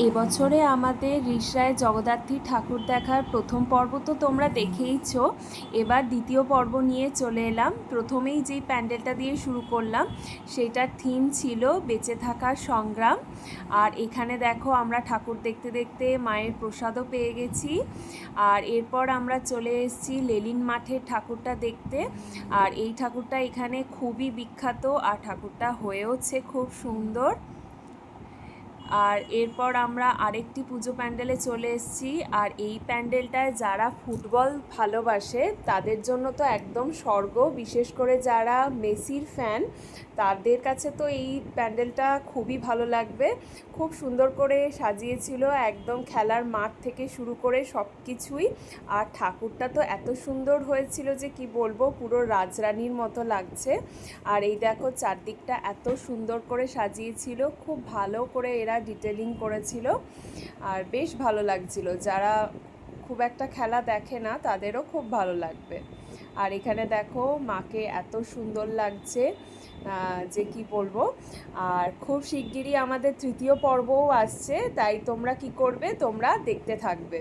এবছরে আমাদের রিসরায় জগদ্ধাত্রী ঠাকুর দেখার প্রথম পর্ব তো তোমরা দেখেইছো। এবার দ্বিতীয় পর্ব নিয়ে চলে এলাম। প্রথমেই যেই প্যান্ডেলটা দিয়ে শুরু করলাম, সেটার থিম ছিল বেঁচে থাকার সংগ্রাম। আর এখানে দেখো আমরা ঠাকুর দেখতে দেখতে মায়ের প্রসাদও পেয়ে গেছি। আর এরপর আমরা চলে এসেছি লেলিন মাঠের ঠাকুরটা দেখতে। আর এই ঠাকুরটা এখানে খুবই বিখ্যাত আর ঠাকুরটা হয়েওছে খুব সুন্দর। আর এরপর আমরা আরেকটি পুজো প্যান্ডেলে চলে এসেছি। আর এই প্যান্ডেলটায় যারা ফুটবল ভালোবাসে, তাদের জন্য তো একদম স্বর্গ। বিশেষ করে যারা মেসির ফ্যান, তাদের কাছে তো এই প্যান্ডেলটা খুবই ভালো লাগবে। খুব সুন্দর করে সাজিয়েছিল একদম খেলার মাঠ থেকে শুরু করে সব কিছুই আর ঠাকুরটা তো এত সুন্দর হয়েছিল যে কি বলব, পুরো রাজরানীর মতো লাগছে। আর এই দেখো চারদিকটা এত সুন্দর করে সাজিয়েছিল, খুব ভালো করে এরা ডিটেলিং করেছিল। আর বেশ ভালো লাগছিল। যারা খুব একটা খেলা দেখে না, তাদেরও খুব ভালো লাগবে। আর এখানে দেখো, মাকে এত সুন্দর লাগছে যে কি বলব? আর খুব শিগগিরই আমাদের তৃতীয় পর্বও আসছে, তাই তোমরা কি করবে? তোমরা দেখতে থাকবে।